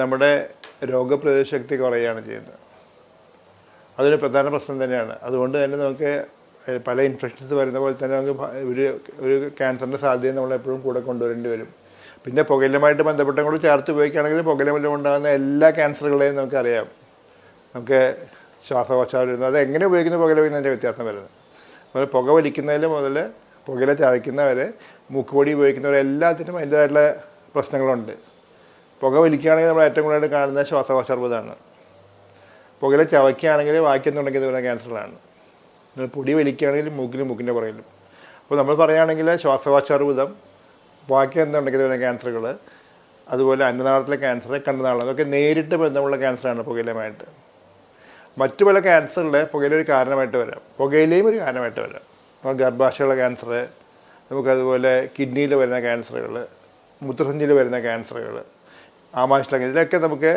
നമ്മുടെ രോഗപ്രതിരോധ ശക്തി കുറയുകയാണ് ചെയ്യുന്നത്. അതൊരു പ്രധാന പ്രശ്നം തന്നെയാണ്. അതുകൊണ്ട് തന്നെ നമുക്ക് പല ഇൻഫെക്ഷൻസ് വരുന്ന പോലെ തന്നെ നമുക്ക് ഒരു ഒരു ക്യാൻസറിന്റെ സാധ്യത നമ്മൾ എപ്പോഴും കൂടെ കൊണ്ടുവരേണ്ടി വരും. പിന്നെ പുകയിലുമായിട്ട് ബന്ധപ്പെട്ടും കൂടി ചേർത്ത് ഉപയോഗിക്കുകയാണെങ്കിൽ പുകയില മൂലം ഉണ്ടാകുന്ന എല്ലാ ക്യാൻസറുകളെയും നമുക്കറിയാം നമുക്ക് ശ്വാസകോശ വരുന്നത് അത് എങ്ങനെ ഉപയോഗിക്കുന്ന പുകയില ഉപയോഗിക്കുന്നതിന്റെ വ്യത്യാസം വരുന്നത്. അതുപോലെ പുക വലിക്കുന്നതിൽ മുതൽ പുകയില ചവയ്ക്കുന്നവരെ മൂക്കുപൊടി ഉപയോഗിക്കുന്നവരെ എല്ലാത്തിനും അതിന്റെതായിട്ടുള്ള പ്രശ്നങ്ങളുണ്ട്. പുക വലിക്കുകയാണെങ്കിൽ നമ്മൾ ഏറ്റവും കൂടുതലായിട്ട് കാണുന്നത് ശ്വാസകോശാർബുദമാണ് പുകയിലെ ചവയ്ക്കുകയാണെങ്കിൽ വാക്യം തുടങ്ങിയത് വരുന്ന ക്യാൻസറാണ് നിങ്ങൾ പൊടി വലിക്കുകയാണെങ്കിൽ മൂക്കിലും മൂക്കിന്റെ പുറകിലും. അപ്പോൾ നമ്മൾ പറയുകയാണെങ്കിൽ ശ്വാസകോശാർബുദം വാക്യം തുടങ്ങിയത് വരുന്ന ക്യാൻസറുകൾ അതുപോലെ അന്നനാളത്തിലെ ക്യാൻസർ കണ്ണനാളം അതൊക്കെ നേരിട്ട് ബന്ധമുള്ള ക്യാൻസറാണ് പുകയിലുമായിട്ട് മറ്റു പല ക്യാൻസറിൽ പുകയില ഒരു കാരണമായിട്ട് വരാം. പുകയിലയും ഒരു കാരണമായിട്ട് വരാം. നമ്മൾ ഗർഭാശയുള്ള ക്യാൻസർ നമുക്കതുപോലെ കിഡ്നിയിൽ വരുന്ന ക്യാൻസറുകൾ മൂത്രസഞ്ചിയിൽ വരുന്ന ക്യാൻസറുകൾ ആമാശല ഇതിലൊക്കെ നമുക്ക്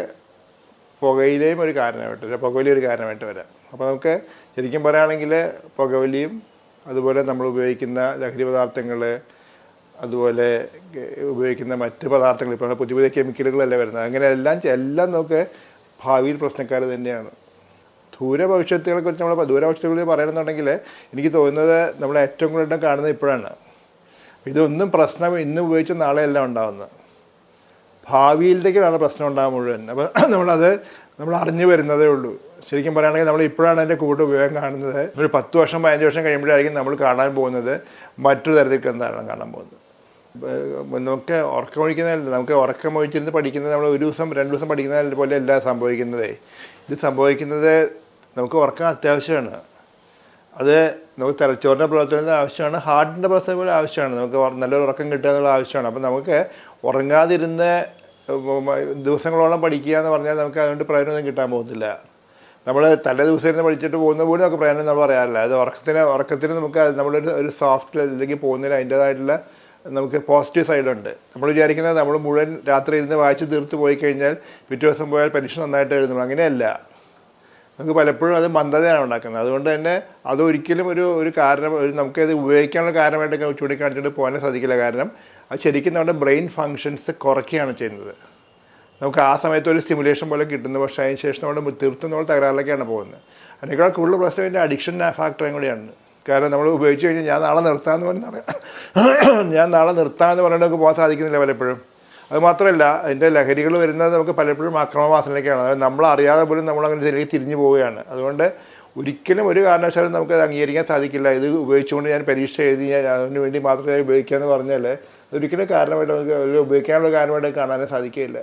പുകയിലയും ഒരു കാരണമായിട്ട് പുകവലി ഒരു കാരണമായിട്ട് വരാം. അപ്പോൾ നമുക്ക് ശരിക്കും പറയുകയാണെങ്കിൽ പുകവലിയും അതുപോലെ നമ്മൾ ഉപയോഗിക്കുന്ന ലഹരി പദാർത്ഥങ്ങൾ അതുപോലെ ഉപയോഗിക്കുന്ന മറ്റ് പദാർത്ഥങ്ങൾ ഇപ്പോൾ പുതിയ പുതിയ കെമിക്കലുകളല്ലേ വരുന്നത്. അങ്ങനെ എല്ലാം എല്ലാം നമുക്ക് ഭാവിയിൽ പ്രശ്നക്കാർ തന്നെയാണ്. ദൂര ഭവിഷ്യത്തുകളെ കുറിച്ച് നമ്മൾ ദൂര ഭവിഷ്യത്തുകളിൽ പറയണമെന്നുണ്ടെങ്കിൽ എനിക്ക് തോന്നുന്നത് നമ്മൾ ഏറ്റവും കൂടുതൽ കാണുന്നത് ഇപ്പോഴാണ്. ഇതൊന്നും പ്രശ്നം ഇന്ന് ഉപയോഗിച്ച നാളെയല്ല ഉണ്ടാകുന്നത് ഭാവിയിലേക്കാണ് പ്രശ്നം ഉണ്ടാകുക മുഴുവൻ. അപ്പോൾ നമ്മളത് നമ്മൾ അറിഞ്ഞു വരുന്നതേ ഉള്ളൂ. ശരിക്കും പറയുകയാണെങ്കിൽ നമ്മൾ ഇപ്പോഴാണ് അതിന്റെ കൂട്ട് ഉപയോഗം കാണുന്നത്. ഒരു പത്ത് വർഷം പതിനഞ്ച് വർഷം കഴിയുമ്പോഴായിരിക്കും നമ്മൾ കാണാൻ പോകുന്നത് മറ്റൊരു തരത്തിൽ എന്താണ് കാണാൻ പോകുന്നത്. നമുക്ക് ഉറക്കം ഒഴിക്കുന്നതല്ല നമുക്ക് ഉറക്കം ഒഴിച്ചിരുന്ന് പഠിക്കുന്നത് നമ്മൾ ഒരു ദിവസം രണ്ട് ദിവസം പഠിക്കുന്നതിൽ പോലെ അല്ല സംഭവിക്കുന്നതേ. ഇത് സംഭവിക്കുന്നത് നമുക്ക് ഉറക്കം അത്യാവശ്യമാണ്. അത് നമുക്ക് തലച്ചോറിന്റെ പ്രവർത്തനത്തിന് ആവശ്യമാണ് ഹാർട്ടിന്റെ പ്രവർത്തനം പോലെ ആവശ്യമാണ്. നമുക്ക് നല്ലൊരു ഉറക്കം കിട്ടുക എന്നുള്ള ആവശ്യമാണ്. അപ്പം നമുക്ക് ഉറങ്ങാതിരുന്ന് ദിവസങ്ങളോളം പഠിക്കുക എന്ന് പറഞ്ഞാൽ നമുക്ക് അതുകൊണ്ട് പ്രയോജനം കിട്ടാൻ പോകുന്നില്ല. നമ്മൾ തലേ ദിവസം ഇരുന്ന് പഠിച്ചിട്ട് പോകുന്ന പോലും നമുക്ക് പ്രയോജനം നമ്മൾ പറയാറില്ല. അത് ഉറക്കത്തിന് ഉറക്കത്തിന് നമുക്ക് നമ്മളൊരു ഒരു സോഫ്റ്റ് ഇതിലേക്ക് പോകുന്നതിന് അതിന്റേതായിട്ടുള്ള നമുക്ക് പോസിറ്റീവ് സൈഡുണ്ട് നമ്മൾ വിചാരിക്കുന്നത് നമ്മൾ മുഴുവൻ രാത്രി ഇരുന്ന് വായിച്ച് തീർത്ത് പോയി കഴിഞ്ഞാൽ പിറ്റേ ദിവസം പോയാൽ പരീക്ഷ നന്നായിട്ട് എഴുതുന്നു അങ്ങനെയല്ല. നമുക്ക് പലപ്പോഴും അത് മന്ദതയാണ് ഉണ്ടാക്കുന്നത്. അതുകൊണ്ട് തന്നെ അതൊരിക്കലും ഒരു ഒരു കാരണം ഒരു നമുക്കത് ഉപയോഗിക്കാനുള്ള കാരണമായിട്ട് ചൂണ്ടിക്കാണിച്ചിട്ട് പോകാൻ സാധിക്കില്ല. കാരണം അത് ശരിക്കും നമ്മുടെ ബ്രെയിൻ ഫങ്ഷൻസ് കുറയ്ക്കുകയാണ് ചെയ്യുന്നത്. നമുക്ക് ആ സമയത്ത് ഒരു സ്റ്റിമുലേഷൻ പോലെ കിട്ടുന്നു. പക്ഷേ അതിന് ശേഷം നമ്മൾ തീർത്തും നമ്മൾ തകരാറിലേക്കാണ് പോകുന്നത്. അതിനേക്കാൾ കൂടുതൽ പ്രശ്നം ഇതിന്റെ അഡിക്ഷൻ ഫാക്ടറും കൂടിയാണ്. കാരണം നമ്മൾ ഉപയോഗിച്ച് കഴിഞ്ഞാൽ ഞാൻ നാളെ നിർത്താമെന്ന് പറഞ്ഞാൽ ഞാൻ നാളെ നിർത്താമെന്ന് പറഞ്ഞിട്ട് നമുക്ക് പോകാൻ സാധിക്കുന്നില്ല പലപ്പോഴും. അത് മാത്രമല്ല അതിന്റെ ലഹരികൾ വരുന്നത് നമുക്ക് പലപ്പോഴും അക്രമവാസനയ്ക്കാണ് അതായത് നമ്മൾ അറിയാതെ പോലും നമ്മൾ അങ്ങനെ ഇതിലേക്ക് തിരിഞ്ഞു പോവുകയാണ്. അതുകൊണ്ട് ഒരിക്കലും ഒരു കാരണവശാലും നമുക്ക് അത് അംഗീകരിക്കാൻ സാധിക്കില്ല. ഇത് ഉപയോഗിച്ചുകൊണ്ട് ഞാൻ പരീക്ഷ എഴുതി ഞാൻ അതിന് വേണ്ടി മാത്രമേ ഉപയോഗിക്കാമെന്ന് പറഞ്ഞാൽ അതൊരിക്കലും കാരണമായിട്ട് നമുക്ക് ഉപയോഗിക്കാനുള്ള കാരണമായിട്ട് കാണാനേ സാധിക്കുകയില്ല.